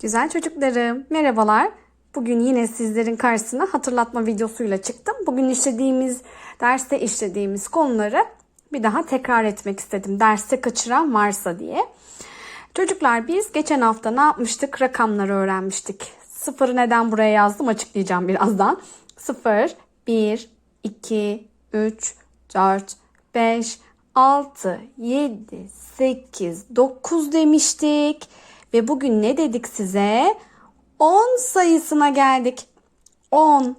Güzel çocuklarım, merhabalar. Bugün yine sizlerin karşısına hatırlatma videosuyla çıktım. Bugün işlediğimiz, derste işlediğimiz konuları bir daha tekrar etmek istedim. Derste kaçıran varsa diye. Çocuklar biz geçen hafta ne yapmıştık? Rakamları öğrenmiştik. Sıfırı neden buraya yazdım açıklayacağım birazdan. 0, 1, 2, 3, 4, 5, 6, 7, 8, 9 demiştik. Ve bugün ne dedik size? 10 sayısına geldik. 10.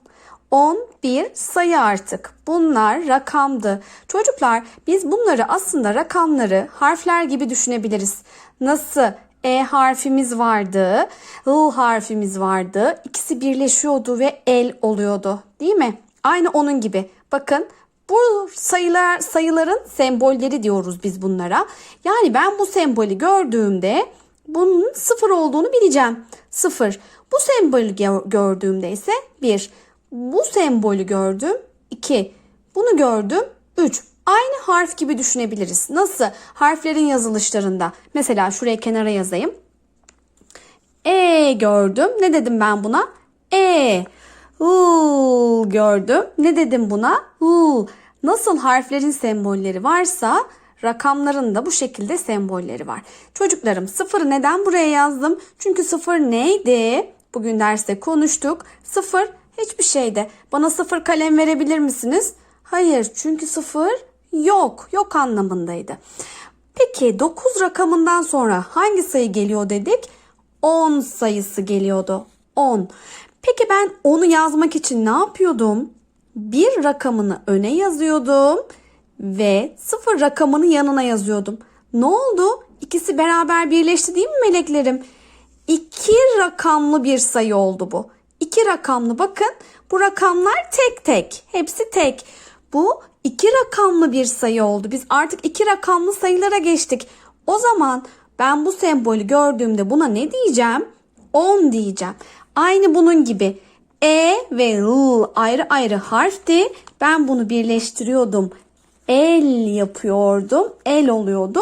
10 bir sayı artık. Bunlar rakamdı. Çocuklar biz bunları aslında rakamları harfler gibi düşünebiliriz. Nasıl? E harfimiz vardı, I harfimiz vardı. İkisi birleşiyordu ve el oluyordu. Değil mi? Aynı onun gibi. Bakın bu sayılar sayıların sembolleri diyoruz biz bunlara. Yani ben bu sembolü gördüğümde bunun sıfır olduğunu bileceğim. Sıfır. Bu sembolü gördüğümde ise bir. Bu sembolü gördüm 2. Bunu gördüm 3. Aynı harf gibi düşünebiliriz. Nasıl? Harflerin yazılışlarında. Mesela şuraya kenara yazayım. E gördüm. Ne dedim ben buna? E. U gördüm. Ne dedim buna? U. Nasıl harflerin sembolleri varsa rakamların da bu şekilde sembolleri var. Çocuklarım sıfırı neden buraya yazdım? Çünkü sıfır neydi? Bugün derste konuştuk. Sıfır hiçbir şeyde. Bana sıfır kalem verebilir misiniz? Hayır çünkü sıfır yok. Yok anlamındaydı. Peki 9 rakamından sonra hangi sayı geliyor dedik? 10 sayısı geliyordu. 10. Peki ben onu yazmak için ne yapıyordum? Bir rakamını öne yazıyordum ve sıfır rakamını yanına yazıyordum. Ne oldu? İkisi beraber birleşti değil mi meleklerim? İki rakamlı bir sayı oldu bu. İki rakamlı bakın bu rakamlar tek tek. Hepsi tek. Bu iki rakamlı bir sayı oldu. Biz artık iki rakamlı sayılara geçtik. O zaman ben bu sembolü gördüğümde buna ne diyeceğim? 10 diyeceğim. Aynı bunun gibi E ve L ayrı ayrı harfti. Ben bunu birleştiriyordum. El yapıyordum. El oluyordu.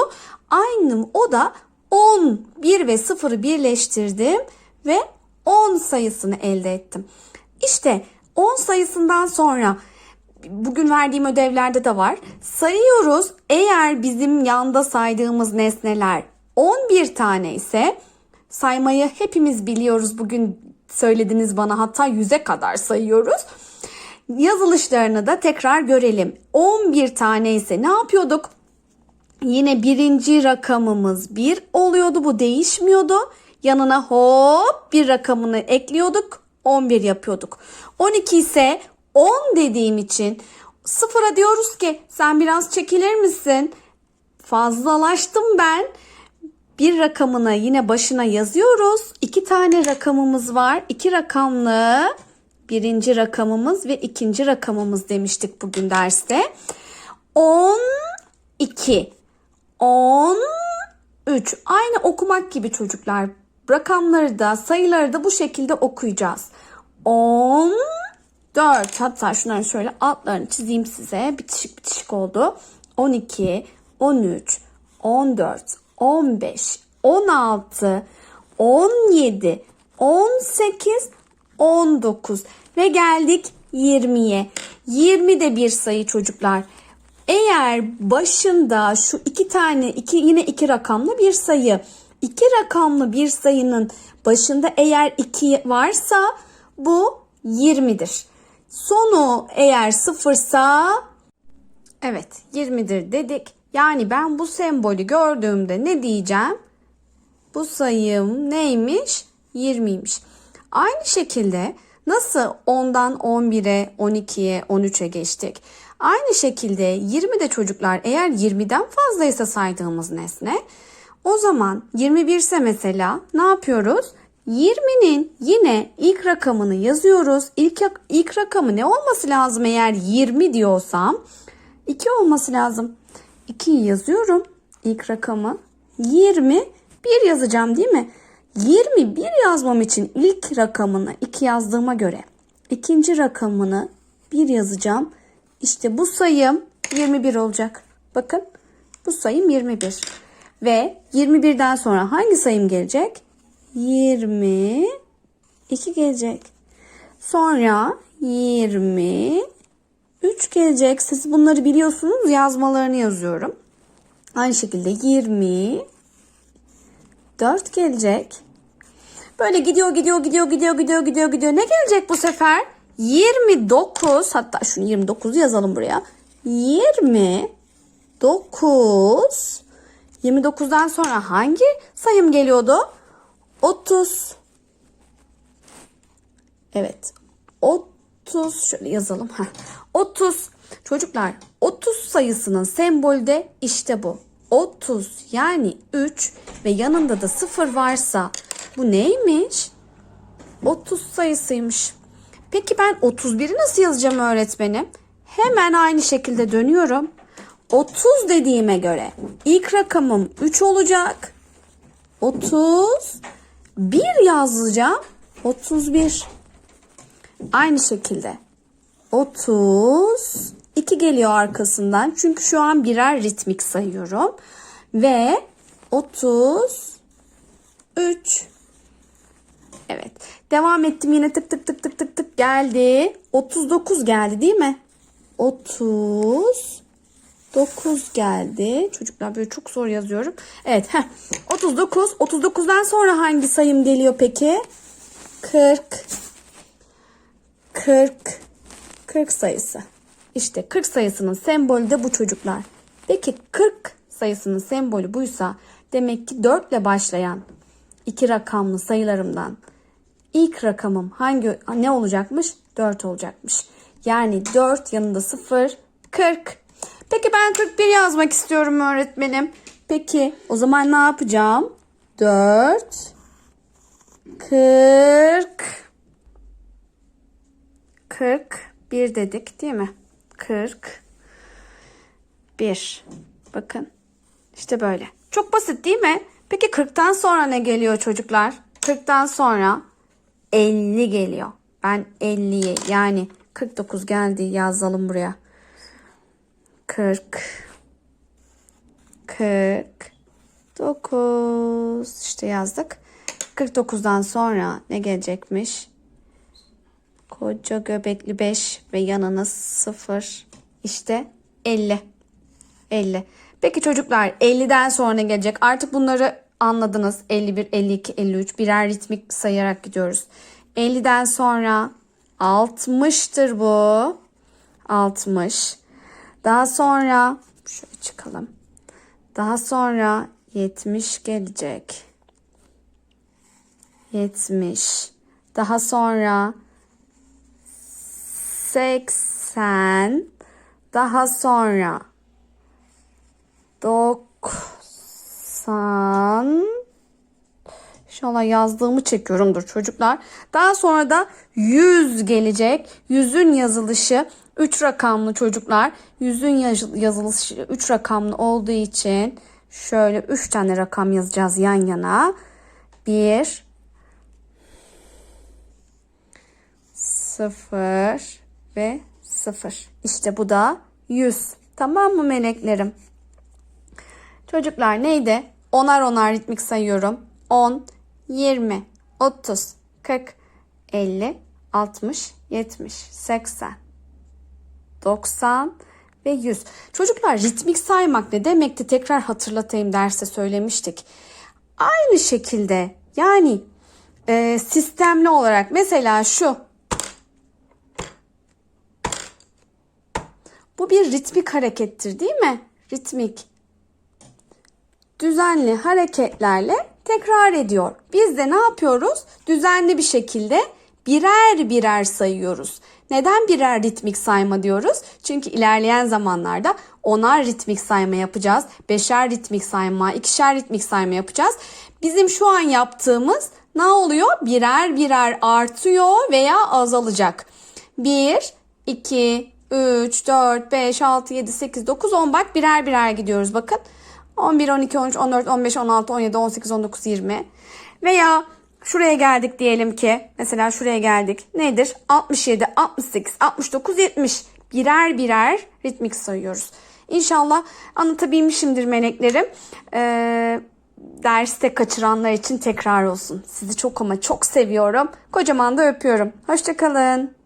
Aynı o da 10, 1 ve 0'ı birleştirdim ve 10 sayısını elde ettim. İşte 10 sayısından sonra bugün verdiğim ödevlerde de var. Sayıyoruz. Eğer bizim yanda saydığımız nesneler 11 tane ise saymayı hepimiz biliyoruz. Bugün söylediniz bana hatta 100'e kadar sayıyoruz. Yazılışlarını da tekrar görelim. 11 tane ise ne yapıyorduk? Yine birinci rakamımız 1 oluyordu. Bu değişmiyordu. Yanına hop bir rakamını ekliyorduk. 11 yapıyorduk. 12 ise 10 dediğim için sıfıra diyoruz ki sen biraz çekilir misin? Fazlalaştım ben. Bir rakamını yine başına yazıyoruz. İki tane rakamımız var. İki rakamlı birinci rakamımız ve ikinci rakamımız demiştik bugün derste. 12 13 aynı okumak gibi çocuklar. Rakamları da sayıları da bu şekilde okuyacağız. 14 hatta şunları şöyle altlarını çizeyim size. Bitişik bitişik oldu. 12 13 14 15 16 17 18 19 ve geldik 20'ye. 20 de bir sayı çocuklar. Eğer başında şu iki tane iki yine iki rakamlı bir sayı. iki rakamlı bir sayının başında eğer 2 varsa bu 20'dir. Sonu eğer sıfırsa evet 20'dir dedik. Yani ben bu sembolü gördüğümde ne diyeceğim? Bu sayım neymiş? 20'ymiş. Aynı şekilde nasıl 10'dan 11'e, 12'ye, 13'e geçtik? Aynı şekilde 20 de çocuklar eğer 20'den fazlaysa saydığımız nesne o zaman 21 ise mesela ne yapıyoruz? 20'nin yine ilk rakamını yazıyoruz. İlk, ilk rakamı ne olması lazım eğer 20 diyorsam? 2 olması lazım. 2'yi yazıyorum. İlk rakamı 20 1 yazacağım değil mi? 21 yazmam için ilk rakamını 2 yazdığıma göre ikinci rakamını 1 yazacağım. İşte bu sayım 21 olacak. Bakın bu sayım 21. Ve 21'den sonra hangi sayım gelecek? 22 gelecek. Sonra 23 gelecek. Siz bunları biliyorsunuz. Yazmalarını yazıyorum. Aynı şekilde 24 gelecek. Böyle gidiyor gidiyor gidiyor gidiyor gidiyor gidiyor gidiyor. Ne gelecek bu sefer? 29 hatta şunu 29 yazalım buraya. 29 29'dan sonra hangi sayım geliyordu? 30 Evet. 30 şöyle yazalım. Heh. 30 çocuklar 30 sayısının sembolü de işte bu. 30 yani 3 ve yanında da 0 varsa bu neymiş? 30 sayısıymış. Peki ben 31'i nasıl yazacağım öğretmenim? Hemen aynı şekilde dönüyorum. 30 dediğime göre ilk rakamım 3 olacak. 30 1 yazacağım. 31. Aynı şekilde 30 2 geliyor arkasından. Çünkü şu an birer ritmik sayıyorum. Ve 33 Evet. Devam ettim yine tık tık tık tık tık tık geldi. 39 geldi değil mi? 30 9 geldi. Çocuklar böyle çok zor yazıyorum. Evet. Heh. 39. 39'dan sonra hangi sayım geliyor peki? 40. 40. 40 sayısı. İşte 40 sayısının sembolü de bu çocuklar. Peki 40 sayısının sembolü buysa demek ki 4 ile başlayan iki rakamlı sayılarımdan ilk rakamım hangi ne olacakmış? 4 olacakmış. Yani 4 yanında 0 40. Peki ben 41 yazmak istiyorum öğretmenim. Peki o zaman ne yapacağım? 4 40 41 dedik değil mi? 40 1 Bakın. İşte böyle. Çok basit değil mi? Peki 40'tan sonra ne geliyor çocuklar? 40'tan sonra 50 geliyor. Ben 50'yi yani 49 geldi yazalım buraya. 40 49 işte yazdık. 49'dan sonra ne gelecekmiş? Koca göbekli 5 ve yanına 0 işte 50. 50. Peki çocuklar 50'den sonra gelecek? Artık bunları anladınız. 51, 52, 53 birer ritmik sayarak gidiyoruz. 50'den sonra 60'tır bu. 60. Daha sonra şöyle çıkalım. Daha sonra 70 gelecek. 70. Daha sonra 80. Daha sonra 90. İnşallah yazdığımı çekiyorumdur çocuklar. Daha sonra da 100 gelecek. 100'ün yazılışı 3 rakamlı çocuklar. 100'ün yazılışı 3 rakamlı olduğu için şöyle 3 tane rakam yazacağız yan yana. 1 0 ve 0. İşte bu da 100. Tamam mı meleklerim? Çocuklar neydi? Onar onar ritmik sayıyorum. 10, 20, 30, 40, 50, 60, 70, 80, 90 ve 100. Çocuklar ritmik saymak ne demekti? Tekrar hatırlatayım derste söylemiştik. Aynı şekilde yani e, sistemli olarak mesela şu bu bir ritmik harekettir değil mi? Ritmik düzenli hareketlerle tekrar ediyor. Biz de ne yapıyoruz? Düzenli bir şekilde birer birer sayıyoruz. Neden birer ritmik sayma diyoruz? Çünkü ilerleyen zamanlarda onar ritmik sayma yapacağız. Beşer ritmik sayma, ikişer ritmik sayma yapacağız. Bizim şu an yaptığımız ne oluyor? Birer birer artıyor veya azalacak. 1, 2, 3, 4, 5, 6, 7, 8, 9, 10 bak birer birer gidiyoruz bakın. 11, 12, 13, 14, 15, 16, 17, 18, 19, 20 veya şuraya geldik diyelim ki mesela şuraya geldik nedir 67, 68, 69, 70 birer birer ritmik sayıyoruz. İnşallah anlatabilmişimdir meleklerim. Ee, derste kaçıranlar için tekrar olsun. Sizi çok ama çok seviyorum. Kocaman da öpüyorum. Hoşçakalın.